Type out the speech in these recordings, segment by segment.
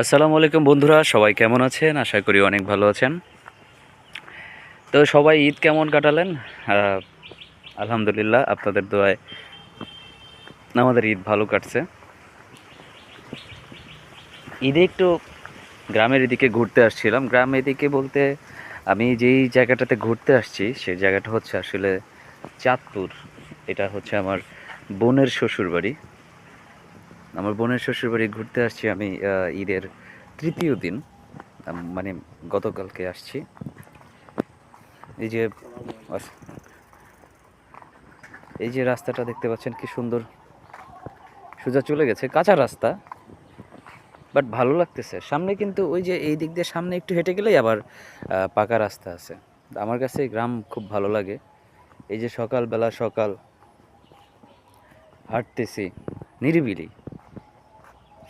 আসসালামু আলাইকুম বন্ধুরা, সবাই কেমন আছেন? আশা করি অনেক ভালো আছেন। তো সবাই ঈদ কেমন কাটালেন? আলহামদুলিল্লাহ, আপনাদের দোয়ায় আমাদের ঈদ ভালো কাটছে। ঈদে একটু গ্রামের এদিকে ঘুরতে আসছিলাম। গ্রামের এদিকে বলতে আমি যেই জায়গাটাতে ঘুরতে আসছি, সেই জায়গাটা হচ্ছে আসলে চাঁদপুর। এটা হচ্ছে আমার বোনের শ্বশুর বাড়ি আমার বোনের শ্বশুর বাড়ি ঘুরতে আসছি আমি ঈদের তৃতীয় দিন। মানে গতকালকে আসছি। এই যে এই যে রাস্তাটা দেখতে পাচ্ছেন কি সুন্দর। সোজা চলে গেছে, কাঁচা রাস্তা, বাট ভালো লাগতেছে। সামনে কিন্তু ওই যে এই দিক দিয়ে সামনে একটু হেঁটে গেলেই আবার পাকা রাস্তা আছে। আমার কাছে গ্রাম খুব ভালো লাগে। এই যে সকালবেলা সকাল, হাঁটতেছি নিরিবিলি।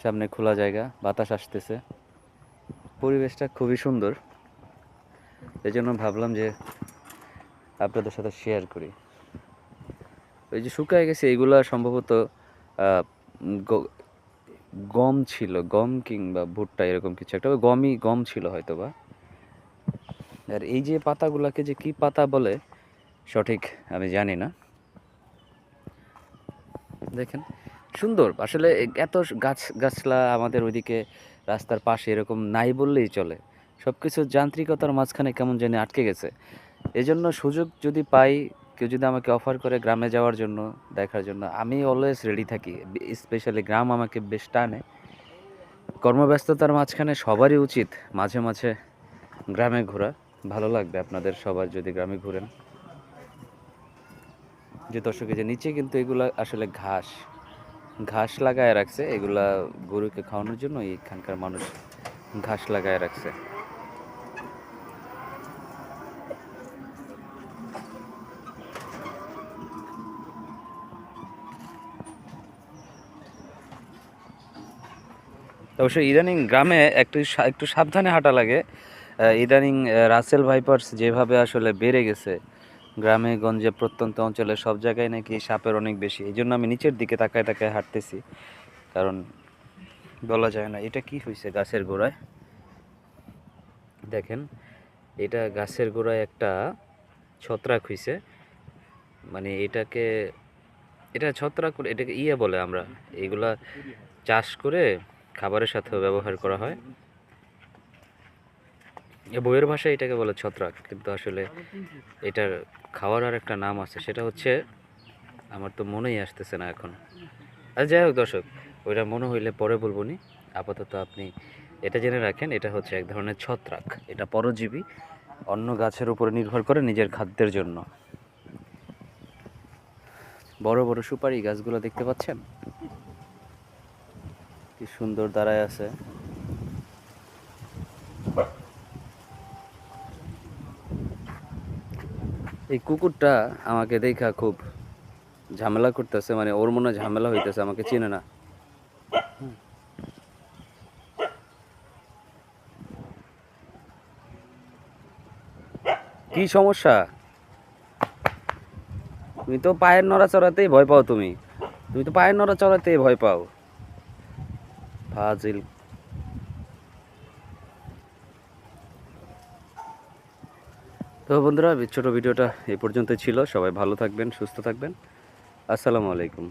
সামনে খোলা জায়গা, বাতাস আসতেছে। পরিবেশটা খুবই সুন্দর। এই জন্য ভাবলাম যে আপনাদের সাথে শেয়ার করি। ওই যে শুকায় গেছে, এগুলা সম্ভবত গম ছিল, গম কিংবা ভুট্টা এরকম কিছু একটা গমই, গম ছিল হয়তো বা আর এই যে পাতাগুলোকে যে কি পাতা বলে, সঠিক আমি জানি না। দেখেন সুন্দর। আসলে এত গাছ, গাছলা আমাদের ওইদিকে রাস্তার পাশে এরকম নাই বললেই চলে। সব কিছু যান্ত্রিকতার মাঝখানে কেমন জানি আটকে গেছে। এই জন্য সুযোগ যদি পাই, কেউ যদি আমাকে অফার করে গ্রামে যাওয়ার জন্য, দেখার জন্য, আমি অলওয়েজ রেডি থাকি। স্পেশালি গ্রাম আমাকে বেশ টানে। কর্মব্যস্ততার মাঝখানে সবারই উচিত মাঝে মাঝে গ্রামে ঘোরা। ভালো লাগবে আপনাদের সবার যদি গ্রামে ঘুরেন। যে দর্শক যে নিচে কিন্তু এগুলা আসলে ঘাস। ঘাস লাগায় রাখছে, এগুলা গরুকে খাওয়ানোর জন্য এখানকার মানুষ ঘাস লাগায় রাখছে। অবশ্য ইদানিং গ্রামে একটু একটু সাবধানে হাঁটা লাগে। ইদানিং রাসেল ভাইপার্স যেভাবে আসলে বেড়ে গেছে গ্রামে, গঞ্জে, প্রত্যন্ত অঞ্চলে সব জায়গায় নাকি সাপের অনেক বেশি। এই জন্য আমি নিচের দিকে তাকায় তাকায় হাঁটতেছি। কারণ বলা যায় না, এটা কি হয়েছে গাছের গোড়ায়? দেখেন, এটা গাছের গোড়ায় একটা ছত্রাক হয়েছে মানে এটাকে, এটা ছত্রাক এটাকে ইয়ে বলে আমরা। এগুলা চাষ করে খাবারের সাথেও ব্যবহার করা হয়। বইয়ের ভাষায় এটাকে বলে ছত্রাক, কিন্তু আসলে এটার খাওয়ার আর একটা নাম আছে, সেটা হচ্ছে, আমার তো মনেই আসতেছে না এখন। আর যাই হোক দর্শক, ওইটা মনে হইলে পরে বলব নি। আপাতত আপনি এটা জেনে রাখেন, এটা হচ্ছে এক ধরনের ছত্রাক। এটা পরজীবী, অন্য গাছের উপরে নির্ভর করে নিজের খাদ্যের জন্য। বড় বড় সুপারি গাছগুলো দেখতে পাচ্ছেন? কি সুন্দর দাঁড়ায় আছে। এই কুকুরটা আমাকে দেখা খুব ঝামেলা করতেছে মানে ওর মনে ঝামেলা হইতেছে, আমাকে চিনে না। কি সমস্যা? তুমি তো পায়ের নড়াচড়াতেই ভয় পাও তুমি। তুমি তো পায়ের নড়াচড়াতেই ভয় পাও। ফাজিল তো বন্ধুরা ছোটো ভিডিওটা এই পর্যন্ত ছিল। সবাই ভালো থাকবেন সুস্থ থাকবেন। আসসালামু আলাইকুম।